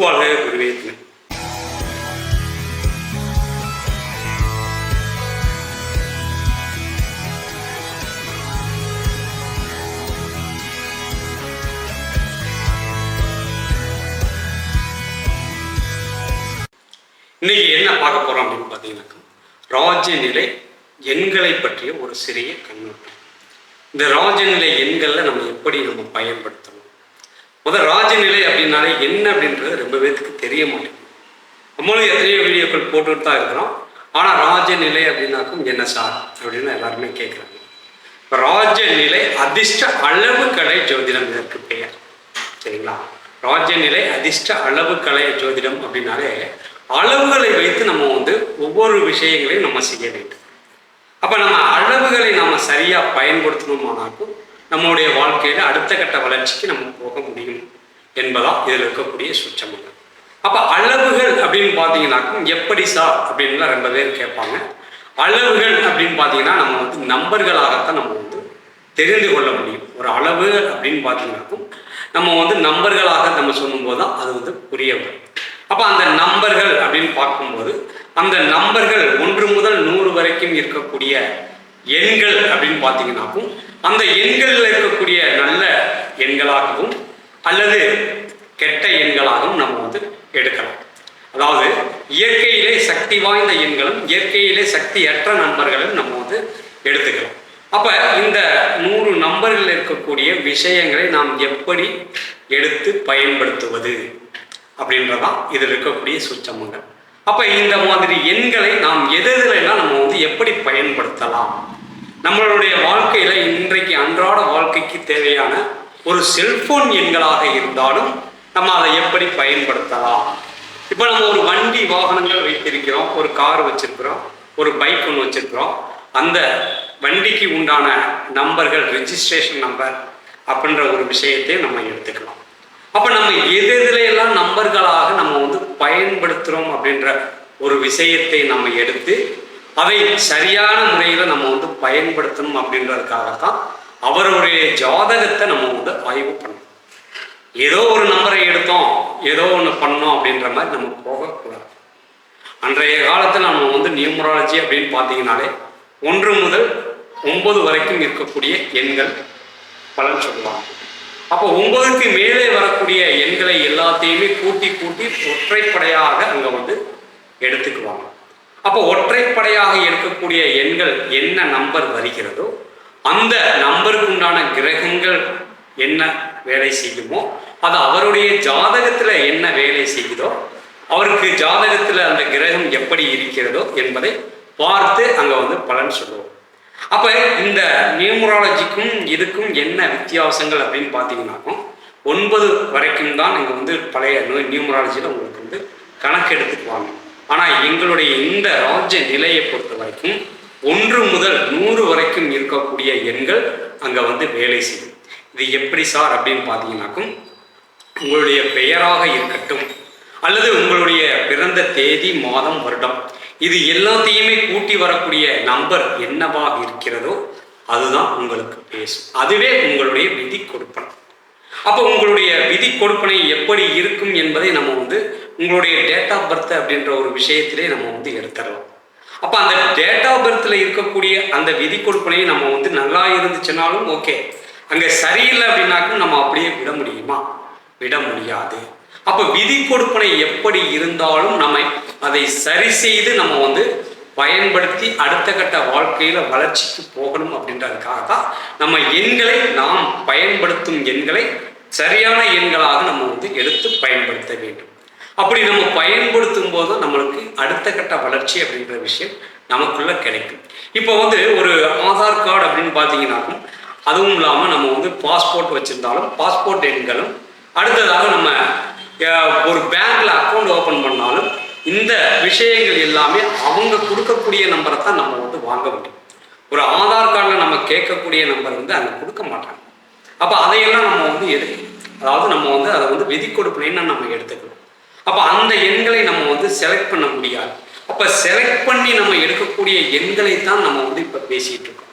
வாழ்க குருவே துணை இன்னைக்கு என்ன பார்க்க போறோம் அப்படின்னு பார்த்தீங்கன்னாக்கா ராஜ்யநிலை எண்களை பற்றிய ஒரு சிறிய கண்ணோட்டம். இந்த ராஜநிலை எண்களில் நம்ம எப்படி நம்ம பயன்படுத்தணும் முதல் ராஜநிலை அப்படின்னாலே என்ன அப்படின்றது ரொம்ப பேருக்கு தெரிய மாட்டேங்குது. நம்மளும் எத்தனையோ வீடியோக்கள் போட்டுட்டு தான் இருக்கிறோம். ஆனால் ராஜநிலை அப்படின்னாக்கும் என்ன சார்? அப்படின்னு எல்லாருமே கேட்குறாங்க இப்போ ராஜநிலை அதிர்ஷ்ட அளவு கலை ஜோதிடம் இதற்கு பெயர். சரிங்களா? ராஜ்யநிலை அதிர்ஷ்ட அளவு கலை ஜோதிடம் அப்படின்னாலே அளவுகளை வைத்து நம்ம வந்து ஒவ்வொரு விஷயங்களையும் நம்ம செய்ய வேண்டும். அப்போ நம்ம அளவுகளை நம்ம சரியாக பயன்படுத்தணுமானாக்கும் நம்மளுடைய வாழ்க்கையில் அடுத்த கட்ட வளர்ச்சிக்கு நம்ம போக முடியும் என்பதா இதில் இருக்கக்கூடிய சுற்றமங்கள் அப்போ அளவுகள் அப்படின்னு பார்த்தீங்கன்னாக்கும் எப்படி சார்? அப்படின்லாம் ரொம்ப பேர் கேட்பாங்க. அளவுகள் அப்படின்னு பார்த்தீங்கன்னா நம்ம வந்து நம்பர்களாகத்தான் நம்ம வந்து தெரிந்து கொள்ள முடியும். ஒரு அளவு அப்படின்னு பார்த்தீங்கன்னாக்கும் நம்ம வந்து நம்பர்களாக நம்ம சொல்லும்போது தான் அது வந்து புரிய வரும் அப்போ அந்த நம்பர்கள் அப்படின்னு பார்க்கும்போது அந்த நம்பர்கள் ஒன்று முதல் நூறு வரைக்கும் இருக்கக்கூடிய எண்கள் அப்படின்னு பார்த்தீங்கன்னாக்கும் அந்த எண்களில் இருக்கக்கூடிய நல்ல எண்களாகவும் அல்லது கெட்ட எண்களாகவும் நம்ம வந்து எடுக்கலாம். அதாவது இயற்கையிலே சக்தி வாய்ந்த எண்களும் இயற்கையிலே சக்தியற்ற நண்பர்களும் நம்ம வந்து எடுத்துக்கலாம். அப்போ இந்த நூறு நம்பர்கள் இருக்கக்கூடிய விஷயங்களை நாம் எப்படி எடுத்து பயன்படுத்துவது அப்படின்றதான் இதில் இருக்கக்கூடிய சுச்சமங்கள் அப்போ இந்த மாதிரி எண்களை நாம் எதுலாம் நம்ம வந்து எப்படி பயன்படுத்தலாம்? நம்மளுடைய வாழ்க்கையில் இன்றைக்கு அன்றாட வாழ்க்கைக்கு தேவையான ஒரு செல்போன் எண்களாக இருந்தாலும் நம்ம அதை எப்படி பயன்படுத்தலாம்? இப்போ நம்ம ஒரு வண்டி வாகனங்கள் வைத்திருக்கிறோம் ஒரு கார் வச்சிருக்கிறோம் ஒரு பைக் ஒன்று வச்சிருக்கிறோம். அந்த வண்டிக்கு உண்டான நம்பர்கள் ரெஜிஸ்ட்ரேஷன் நம்பர் அப்படின்ற ஒரு விஷயத்தை நம்ம எடுத்துக்கலாம். அப்போ நம்ம எது எதுல எல்லாம் நம்பர்களாக நம்ம வந்து பயன்படுத்துகிறோம் அப்படின்ற ஒரு விஷயத்தை நம்ம எடுத்து அதை சரியான முறையில் நம்ம வந்து பயன்படுத்தணும் அப்படின்றதுக்காகத்தான் அவருடைய ஜாதகத்தை நம்ம வந்து ஆய்வு பண்ணணும். ஏதோ ஒரு நம்பரை எடுத்தோம் ஏதோ ஒன்று பண்ணோம் அப்படின்ற மாதிரி நம்ம போகக்கூடாது. அன்றைய காலத்தில் நம்ம வந்து நியூமராலஜி அப்படின்னு பார்த்தீங்கனாலே ஒன்று முதல் ஒன்பது வரைக்கும் இருக்கக்கூடிய எண்கள் பலன் சொல்லுவாங்க. அப்போ ஒன்பதுக்கு மேலே வரக்கூடிய எண்களை எல்லாத்தையுமே கூட்டி கூட்டி ஒற்றைப்படையாக அங்கே வந்து எடுத்துக்குவாங்க. அப்போ ஒற்றைப்படையாக எடுக்கக்கூடிய எண்கள் என்ன நம்பர் வருகிறதோ அந்த நம்பருக்கு உண்டான கிரகங்கள் என்ன வேலை செய்யுமோ அது அவருடைய ஜாதகத்தில் என்ன வேலை செய்யுதோ அவருக்கு ஜாதகத்தில் அந்த கிரகம் எப்படி இருக்கிறதோ என்பதை பார்த்து அங்கே வந்து பலன் சொல்லுவோம். அப்போ இந்த நியூமராலஜிக்கும் இதுக்கும் என்ன வித்தியாசங்கள் அப்படின்னு பார்த்தீங்கன்னாக்கும் ஒன்பது வரைக்கும் தான் இங்கே வந்து பழைய நியூமராலஜியில் உங்களுக்கு வந்து கணக்கு எடுத்துக்குவாங்க ஆனால் எங்களுடைய இந்த ராஜ்ய நிலையை பொறுத்த வரைக்கும் ஒன்று முதல் நூறு வரைக்கும் இருக்கக்கூடிய எண்கள் அங்கே வந்து வேலை செய்யும். இது எப்படி சார் அப்படின்னு பார்த்தீங்கன்னாக்கும் உங்களுடைய பெயராக இருக்கட்டும் அல்லது உங்களுடைய பிறந்த தேதி மாதம் வருடம் இது எல்லாத்தையுமே கூட்டி வரக்கூடிய நம்பர் என்னவாக இருக்கிறதோ அதுதான் உங்களுக்கு பேசும். அதுவே உங்களுடைய விதி கொடுப்பனை அப்போ உங்களுடைய விதி கொடுப்பனை எப்படி இருக்கும் என்பதை நம்ம வந்து உங்களுடைய டேட் ஆஃப் பர்த் அப்படின்ற ஒரு விஷயத்திலே நம்ம வந்து எடுத்துடலாம். அப்போ அந்த டேட் ஆஃப் பர்த்தில் இருக்கக்கூடிய அந்த விதி கொடுப்பனையை நம்ம வந்து நல்லா இருந்துச்சுனாலும் ஓகே அங்கே சரியில்லை அப்படின்னாக்கும் நம்ம அப்படியே விட முடியுமா? விட முடியாது. அப்போ விதி கொடுப்பனை எப்படி இருந்தாலும் நம்ம அதை சரி செய்து நம்ம வந்து பயன்படுத்தி அடுத்த கட்ட வாழ்க்கையில் வளர்ச்சிக்கு போகணும் அப்படின்றதுக்காக தான் நம்ம எண்களை நாம் பயன்படுத்தும் எண்களை சரியான எண்களாக நம்ம வந்து எடுத்து பயன்படுத்த வேண்டும். அப்படி நம்ம பயன்படுத்தும் போது நம்மளுக்கு அடுத்த கட்ட வளர்ச்சி அப்படின்ற விஷயம் நமக்குள்ள கிடைக்கும். இப்போ வந்து ஒரு ஆதார் கார்டு அப்படின்னு பார்த்தீங்கன்னாக்கும் அதுவும் இல்லாமல் நம்ம வந்து பாஸ்போர்ட் வச்சுருந்தாலும் பாஸ்போர்ட் எண்களும் அடுத்ததாக நம்ம ஒரு பேங்க்ல அக்கௌண்ட் ஓப்பன் பண்ணாலும் இந்த விஷயங்கள் எல்லாமே அவங்க கொடுக்கக்கூடிய நம்பரை தான் நம்ம வந்து வாங்க முடியும். ஒரு ஆதார் கார்டில் நம்ம கேட்கக்கூடிய நம்பர் வந்து அங்கே கொடுக்க மாட்டாங்க. அப்போ அதையெல்லாம் நம்ம வந்து எடுக்கணும் அதாவது நம்ம வந்து அதை வந்து விதி கொடுப்பினைன்னு நம்ம எடுத்துக்கணும். அப்போ அந்த எண்களை நம்ம வந்து செலக்ட் பண்ண முடியாது. அப்போ செலக்ட் பண்ணி நம்ம எடுக்கக்கூடிய எண்களை தான் நம்ம வந்து இப்போ பேசிகிட்டு இருக்கோம்.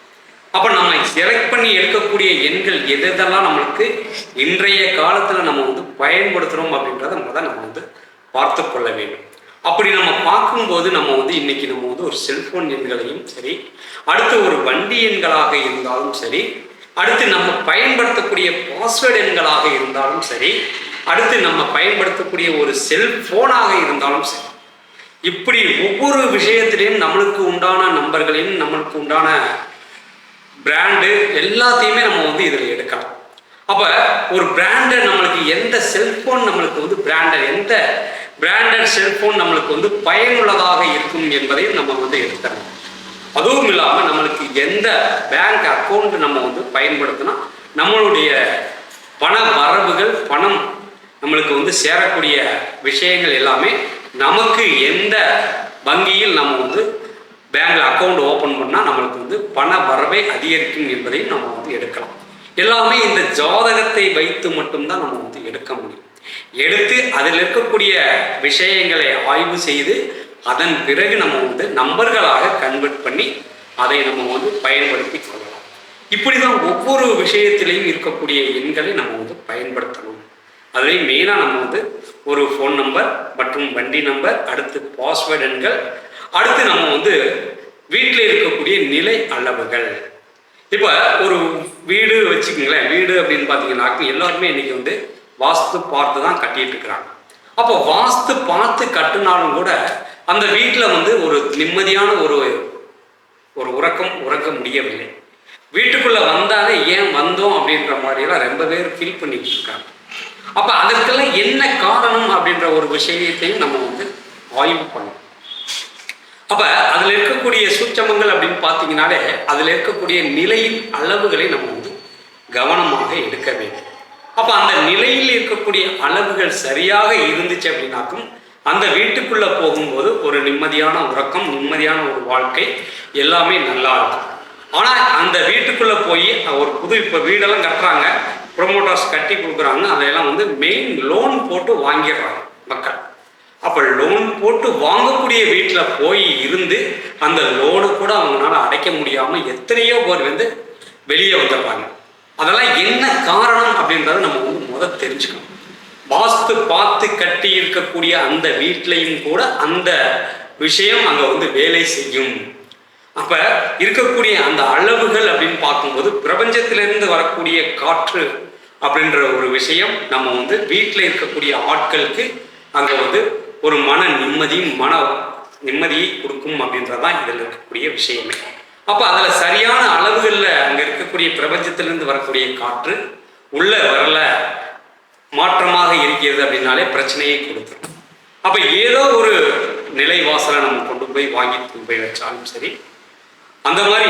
அப்போ நம்ம செலக்ட் பண்ணி எடுக்கக்கூடிய எண்கள் எது எதெல்லாம் நம்மளுக்கு இன்றைய காலத்தில் நம்ம வந்து பயன்படுத்துகிறோம் அப்படின்றத முதல் நம்ம வந்து பார்த்து கொள்ள வேண்டும். அப்படி நம்ம பார்க்கும்போது நம்ம வந்து இன்னைக்கு நம்ம வந்து ஒரு செல்போன் எண்களையும் சரி அடுத்து ஒரு வண்டி எண்களாக இருந்தாலும் சரி அடுத்து நம்ம பயன்படுத்தக்கூடிய பாஸ்வேர்டு எண்களாக இருந்தாலும் சரி அடுத்து நம்ம பயன்படுத்தக்கூடிய ஒரு செல்போனாக இருந்தாலும் சரி இப்படி ஒவ்வொரு விஷயத்திலையும் நம்மளுக்கு உண்டான நம்பர்களையும் நம்மளுக்கு உண்டான பிராண்டு எல்லாத்தையுமே நம்ம வந்து இதில் எடுக்கலாம். அப்போ ஒரு பிராண்டை நம்மளுக்கு எந்த செல்போன் நம்மளுக்கு வந்து பிராண்டட் எந்த பிராண்டட் செல்போன் நம்மளுக்கு வந்து பயனுள்ளதாக இருக்கும் என்பதையும் நம்ம வந்து எடுத்துக்கலாம். அதுவும் இல்லாமல் நம்மளுக்கு எந்த பேங்க் அக்கௌண்ட் நம்ம வந்து பயன்படுத்தினா நம்மளுடைய பண வரவுகள் பணம் நம்மளுக்கு வந்து சேரக்கூடிய விஷயங்கள் எல்லாமே நமக்கு எந்த வங்கியில் நம்ம வந்து பேங்கில் அக்கௌண்ட் ஓப்பன் பண்ணால் நம்மளுக்கு வந்து பண வரவை அதிகரிக்கும் என்பதையும் நம்ம வந்து எடுக்கலாம். எல்லாமே இந்த ஜாதகத்தை வைத்து மட்டும்தான் நம்ம வந்து எடுக்க முடியும். எடுத்து அதில் இருக்கக்கூடிய விஷயங்களை ஆய்வு செய்து அதன் பிறகு நம்ம வந்து நம்பர்களாக கன்வெர்ட் பண்ணி அதை நம்ம வந்து பயன்படுத்தி கொள்ளலாம். இப்படி தான் ஒவ்வொரு விஷயத்திலையும் இருக்கக்கூடிய எண்களை நம்ம வந்து பயன்படுத்தணும். அதுலேயும் மெயினாக நம்ம வந்து ஒரு ஃபோன் நம்பர் மற்றும் வண்டி நம்பர் அடுத்து பாஸ்வேர்டு எண்கள் அடுத்து நம்ம வந்து வீட்டில் இருக்கக்கூடிய நிலை அளவுகள். இப்போ ஒரு வீடு வச்சுக்கோங்களேன் வீடு அப்படின்னு பார்த்தீங்கன்னாக்க எல்லாருமே இன்னைக்கு வந்து வாஸ்து பார்த்து தான் கட்டிட்டு இருக்கிறாங்க. அப்போ வாஸ்து பார்த்து கட்டினாலும் கூட அந்த வீட்டில் வந்து ஒரு நிம்மதியான ஒரு ஒரு உறக்கம் உறக்க முடியவில்லை. வீட்டுக்குள்ளே வந்தாலே ஏன் வந்தோம் அப்படின்ற மாதிரியெல்லாம் ரொம்ப பேர் ஃபீல் பண்ணிக்கிட்டு இருக்காங்க. அப்போ அதற்கெல்லாம் என்ன காரணம் அப்படின்ற ஒரு விஷயத்தையும் நம்ம வந்து ஆய்வு பண்ணணும். அப்ப அதுல இருக்கக்கூடிய சூட்சமங்கள் அப்படின்னு பார்த்தீங்கனாலே அதுல இருக்கக்கூடிய நிலையின் அளவுகளை நம்ம வந்து கவனமாக எடுக்க வேண்டும். அப்ப அந்த நிலையில் இருக்கக்கூடிய அளவுகள் சரியாக இருந்துச்சு அப்படின்னாக்கும் அந்த வீட்டுக்குள்ள போகும்போது ஒரு நிம்மதியான உறக்கம் நிம்மதியான ஒரு வாழ்க்கை எல்லாமே நல்லா இருக்கும். ஆனா அந்த வீட்டுக்குள்ள போய் ஒரு புது இப்ப வீடெல்லாம் கட்டுறாங்க. ப்ரொமோட்டர்ஸ் கட்டி கொடுக்குறாங்க அதையெல்லாம் வந்து மெயின் லோன் போட்டு வாங்கிடுறாங்க மக்கள். அப்போ லோன் போட்டு வாங்கக்கூடிய வீட்டில் போய் இருந்து அந்த லோனு கூட அவங்களால அடைக்க முடியாமல் எத்தனையோ பேர் வந்து வெளியே வந்துடுறாங்க. அதெல்லாம் என்ன காரணம் அப்படின்றத நம்ம வந்து முதல் தெரிஞ்சுக்கணும். வாஸ்து பார்த்து கட்டி இருக்கக்கூடிய அந்த வீட்லையும் கூட அந்த விஷயம் அங்கே வந்து வேலை செய்யும். அப்போ இருக்கக்கூடிய அந்த அளவுகள் அப்படின்னு பார்க்கும்போது பிரபஞ்சத்திலிருந்து வரக்கூடிய காற்று அப்படின்ற ஒரு விஷயம் நம்ம வந்து வீட்டில் இருக்கக்கூடிய ஆட்களுக்கு அங்கே வந்து ஒரு மன நிம்மதியும் மன நிம்மதியை கொடுக்கும் அப்படின்றதான் இதில் இருக்கக்கூடிய விஷயமே. அப்போ அதில் சரியான அளவுகளில் அங்கே இருக்கக்கூடிய பிரபஞ்சத்திலிருந்து வரக்கூடிய காற்று உள்ள வரல மாற்றமாக இருக்கிறது அப்படின்னாலே பிரச்சனையை கொடுத்துரும். அப்போ ஏதோ ஒரு நிலை வாசலை நம்ம கொண்டு போய் வாங்கி கொண்டு போய் வச்சாலும் சரி அந்த மாதிரி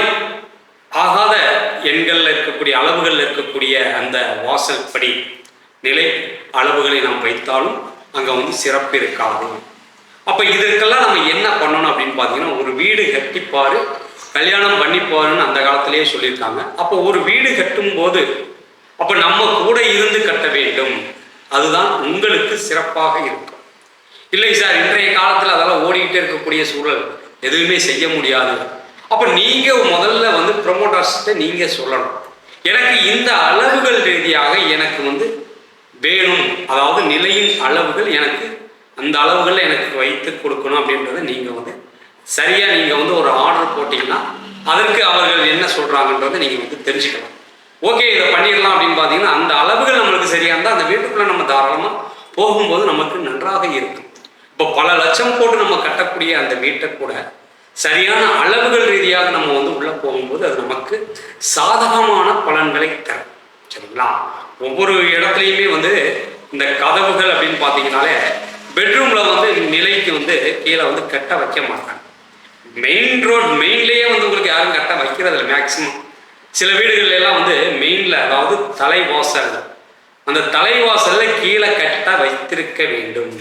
எண்களில் இருக்கக்கூடிய அளவுகளில் இருக்கக்கூடிய அந்த வாசல் படி நிலை அளவுகளை நாம் வைத்தாலும் அங்கே வந்து சிறப்பு இருக்காது. அப்போ இதற்கெல்லாம் நம்ம என்ன பண்ணணும் அப்படின்னு பார்த்தீங்கன்னா ஒரு வீடு கட்டிப்பாரு கல்யாணம் பண்ணிப்பாருன்னு அந்த காலத்திலேயே சொல்லியிருக்காங்க. அப்போ ஒரு வீடு கட்டும் போது அப்போ நம்ம கூட இருந்து கட்ட வேண்டும். அதுதான் உங்களுக்கு சிறப்பாக இருக்கும். இல்லை சார் இன்றைய காலத்தில் அதெல்லாம் ஓடிக்கிட்டே இருக்கக்கூடிய சூழல் எதுவுமே செய்ய முடியாது. அப்போ நீங்கள் முதல்ல வந்து ப்ரொமோட்டர்ஸ்கிட்ட நீங்கள் சொல்லணும். எனக்கு இந்த அளவுகள் ரீதியாக எனக்கு வந்து வேணும். அதாவது நிலையின் அளவுகள் எனக்கு அந்த அளவுகளில் எனக்கு வைத்து கொடுக்கணும் அப்படின்றத நீங்கள் வந்து சரியாக நீங்கள் வந்து ஒரு ஆர்டர் போட்டிங்கன்னா அதற்கு அவர்கள் என்ன சொல்கிறாங்கன்றதை நீங்கள் வந்து தெரிஞ்சுக்கலாம். ஓகே இதை பண்ணிடலாம் அப்படின்னு பார்த்தீங்கன்னா அந்த அளவுகள் நம்மளுக்கு சரியாக இருந்தால் அந்த வீட்டுக்குள்ளே நம்ம தாராளமாக போகும்போது நமக்கு நன்றாக இருக்கும். இப்போ பல லட்சம் போட்டு நம்ம கட்டக்கூடிய அந்த வீட்டை கூட சரியான அளவுகள் ரீதியாக நம்ம வந்து உள்ளே போகும்போது அது நமக்கு சாதகமான பலன்களை தரும். சரிங்களா? ஒவ்வொரு இடத்துலையுமே வந்து இந்த கதவுகள் அப்படின்னு பார்த்தீங்கனாலே பெட்ரூமில் வந்து நிலைக்கு வந்து கீழே வந்து கட்ட வைக்க மாட்டாங்க. மெயின் ரோட் மெயின்லேயே வந்து உங்களுக்கு யாரும் கட்ட இல்லை மேக்சிமம் சில வீடுகள்ல எல்லாம் வந்து மெயினில் அதாவது தலைவாசல். அந்த தலைவாசலில் கீழே கட்ட வைத்திருக்க வேண்டும்.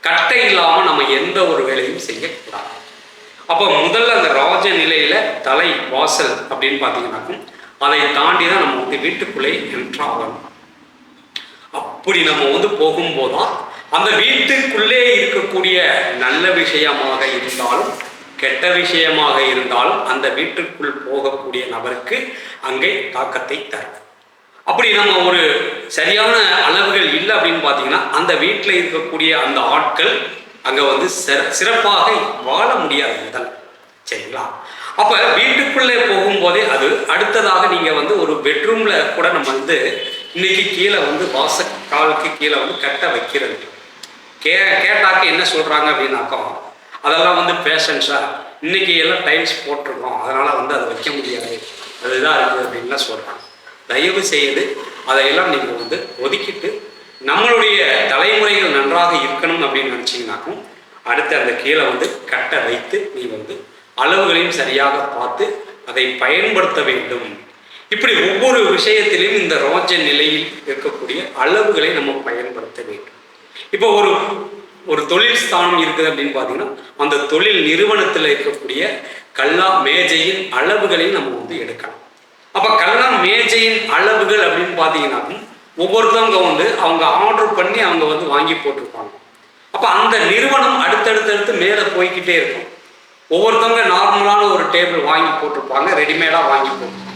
கட்டை இல்லாமல் நம்ம எந்த ஒரு வேலையும் செய்யக்கூடாது. அப்போ முதல்ல அந்த ராஜ நிலையில் தலை வாசல் அப்படின்னு பார்த்தீங்கன்னாக்கும் அதை தாண்டி தான் நம்ம வந்து வீட்டுக்குள்ளே என்றாகணும் அப்படி நம்ம வந்து போகும்போதுதான் அந்த வீட்டுக்குள்ளே இருக்கக்கூடிய நல்ல விஷயமாக இருந்தாலும் கெட்ட விஷயமாக இருந்தாலும் அந்த வீட்டுக்குள் போகக்கூடிய நபருக்கு அங்கே தாக்கத்தை தரும். அப்படி நம்ம ஒரு சரியான அளவுகள் இல்லை அப்படின்னு பார்த்தீங்கன்னா அந்த வீட்டில் இருக்கக்கூடிய அந்த ஆட்கள் அங்கே வந்து சிற- சிறப்பாக வாழ முடியாது முதல். சரிங்களா? அப்போ வீட்டுக்குள்ளே போகும்போதே அது அடுத்ததாக நீங்கள் வந்து ஒரு பெட்ரூமில் கூட நம்ம வந்து இன்னைக்கு கீழே வந்து வாச காலுக்கு கீழே வந்து கட்ட வைக்கிறது. கே கேட்டாக்க என்ன சொல்கிறாங்க அப்படின்னாக்கோ அதெல்லாம் வந்து பேஷன்ஸாக இன்னைக்கு எல்லாம் டைல்ஸ் போட்டிருக்கோம். அதனால் வந்து அதை வைக்க முடியாது. அதுதான் இருக்குது அப்படின்லாம் சொல்கிறாங்க தயவு செய்து அதையெல்லாம் நீங்கள் வந்து ஒதுக்கிட்டு நம்மளுடைய தலைமுறைகள் நன்றாக இருக்கணும் அப்படின்னு நினச்சிங்கனாக்கும் அடுத்து அந்த கீழே வந்து கட்டை வைத்து நீ வந்து அளவுகளையும் சரியாக பார்த்து அதை பயன்படுத்த வேண்டும். இப்படி ஒவ்வொரு விஷயத்திலும் இந்த ரோஜ நிலையில் இருக்கக்கூடிய அளவுகளை நம்ம பயன்படுத்த வேண்டும். இப்போ ஒரு ஒரு தொழில் ஸ்தானம் இருக்குது அப்படின்னு பார்த்தீங்கன்னா அந்த தொழில் நிறுவனத்தில் இருக்கக்கூடிய கல்லா மேஜையின் அளவுகளையும் நம்ம வந்து எடுக்கலாம். அப்போ கல்லா மேஜையின் அளவுகள் அப்படின்னு பார்த்தீங்கன்னாக்கும் ஒவ்வொருத்தவங்க வந்து அவங்க ஆர்டர் பண்ணி அவங்க வந்து வாங்கி போட்டிருப்பாங்க. அப்போ அந்த நிறுவனம் அடுத்தடுத்தடுத்து மேலே போய்க்கிட்டே இருக்கும். ஒவ்வொருத்தவங்க நார்மலான ஒரு டேபிள் வாங்கி போட்டிருப்பாங்க ரெடிமேடாக வாங்கி போட்டிருப்பாங்க.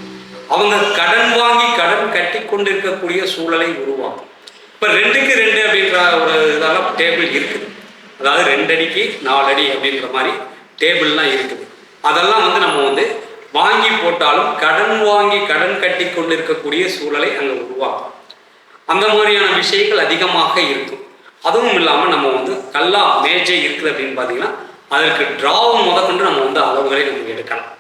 அவங்க கடன் வாங்கி கடன் கட்டி கொண்டு இருக்கக்கூடிய சூழலை உருவாக்கும். இப்போ ரெண்டுக்கு ரெண்டு அப்படின்ற ஒரு இதெல்லாம் டேபிள் இருக்குது அதாவது ரெண்டடிக்கு நாலு அடி அப்படின்ற மாதிரி டேபிள்லாம் இருக்குது. அதெல்லாம் வந்து நம்ம வந்து வாங்கி போட்டாலும் கடன் வாங்கி கடன் கட்டி கொண்டு இருக்கக்கூடிய சூழலை அங்கே உருவாக்கும். அந்த மாதிரியான விஷயங்கள் அதிகமாக இருக்கும். அதுவும் இல்லாமல் நம்ம வந்து கல்லா மேஜை இருக்குது அப்படின்னு பார்த்தீங்கன்னா அதற்கு டிராவை முதற்கொண்டு நம்ம வந்து அளவுகளை நம்ம எடுக்கலாம்.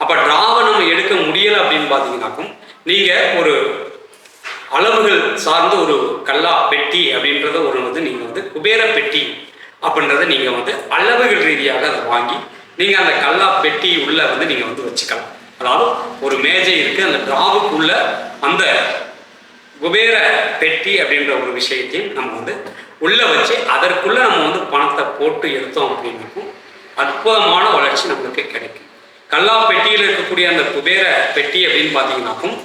அப்போ டிராவை நம்ம எடுக்க முடியலை அப்படின்னு பார்த்தீங்கன்னாக்கும் நீங்கள் ஒரு அளவுகள் சார்ந்த ஒரு கல்லா பெட்டி அப்படின்றத ஒரு வந்து நீங்கள் வந்து குபேர பெட்டி அப்படின்றத நீங்கள் வந்து அளவுகள் ரீதியாக அதை வாங்கி நீங்கள் அந்த கல்லா பெட்டி உள்ள வந்து நீங்கள் வந்து வச்சுக்கலாம். அதாவது ஒரு மேஜை இருக்குது அந்த டிராவுக்குள்ள அந்த குபேர பெட்டி அப்படின்ற ஒரு விஷயத்தையும் நம்ம வந்து உள்ள வச்சு அதற்குள்ள நம்ம வந்து பணத்தை போட்டு எடுத்தோம் அப்படின்னாக்கும் அற்புதமான வளர்ச்சி நம்மளுக்கு கிடைக்கும். கல்லா பெட்டியில் இருக்கக்கூடிய அந்த குபேர பெட்டி அப்படின்னு பார்த்தீங்கன்னாக்கும்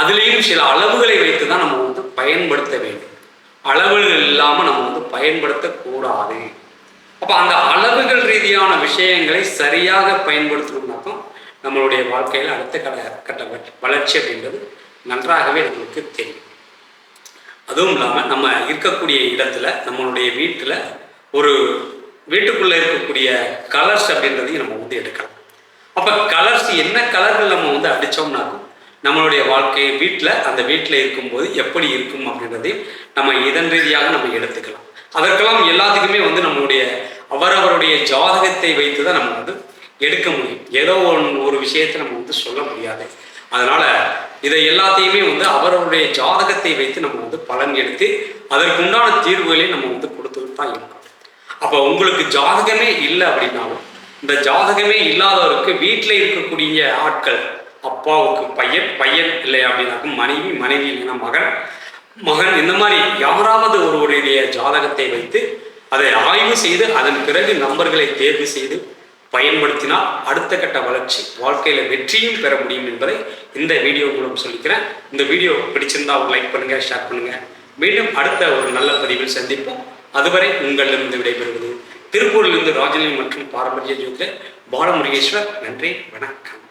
அதுலேயும் சில அளவுகளை வைத்து தான் நம்ம வந்து பயன்படுத்த வேண்டும். அளவுகள் இல்லாமல் நம்ம வந்து பயன்படுத்தக்கூடாது. அப்போ அந்த அளவுகள் ரீதியான விஷயங்களை சரியாக பயன்படுத்தணும்னாக்கும் நம்மளுடைய வாழ்க்கையில் அடுத்த கட கட்ட வளர்ச்சி அப்படின்றது நன்றாகவே நம்மளுக்கு தெரியும். அதுவும் இல்லாமல் நம்ம இருக்கக்கூடிய இடத்துல நம்மளுடைய வீட்டில் ஒரு வீட்டுக்குள்ளே இருக்கக்கூடிய கலர்ஸ் அப்படின்றதையும் நம்ம வந்து எடுக்கலாம். அப்போ கலர்ஸ் என்ன கலர்கள் நம்ம வந்து அடித்தோம்னாக்கும் நம்மளுடைய வாழ்க்கை வீட்டில் அந்த வீட்டில் இருக்கும்போது எப்படி இருக்கும் அப்படின்றதையும் நம்ம இதன் ரீதியாக நம்ம எடுத்துக்கலாம். அதற்கெல்லாம் எல்லாத்துக்குமே வந்து நம்மளுடைய அவரவருடைய ஜாதகத்தை வைத்து தான் நம்ம வந்து எடுக்க முடியும். ஏதோ ஒன்- ஒரு விஷயத்தை நம்ம வந்து சொல்ல முடியாது. அதனால இதை எல்லாத்தையுமே வந்து அவரவருடைய ஜாதகத்தை வைத்து நம்ம வந்து பலன் எடுத்து அதற்குண்டான தீர்வுகளை நம்ம வந்து கொடுத்துட்டு தான் இருக்கோம். அப்போ உங்களுக்கு ஜாதகமே இல்லை அப்படின்னாலும் இந்த ஜாதகமே இல்லாதவருக்கு வீட்டில் இருக்கக்கூடிய ஆட்கள் அப்பாவுக்கு பையன் பையன் இல்லை அப்படின்னாக்கும் மனைவி மனைவி இல்லைன்னா மகன் மகன் இந்த மாதிரி யாராவது ஒருவருடைய ஜாதகத்தை வைத்து அதை ஆய்வு செய்து அதன் பிறகு நம்பர்களை தேர்வு செய்து பயன்படுத்தினால் அடுத்த கட்ட வளர்ச்சி வாழ்க்கையில் வெற்றியும் பெற முடியும் என்பதை இந்த வீடியோ மூலம் சொல்லிக்கிறேன். இந்த வீடியோ பிடிச்சிருந்தா ஒரு லைக் பண்ணுங்க ஷேர் பண்ணுங்க. மீண்டும் அடுத்த ஒரு நல்ல பதிவில் சந்திப்போம். அதுவரை உங்களிடமிருந்து விடைபெறுவது திருப்பூரிலிருந்து ராஜநிலை மற்றும் பாரம்பரிய ஜோதிடர் பாலமுருகேஸ்வர். நன்றி வணக்கம்.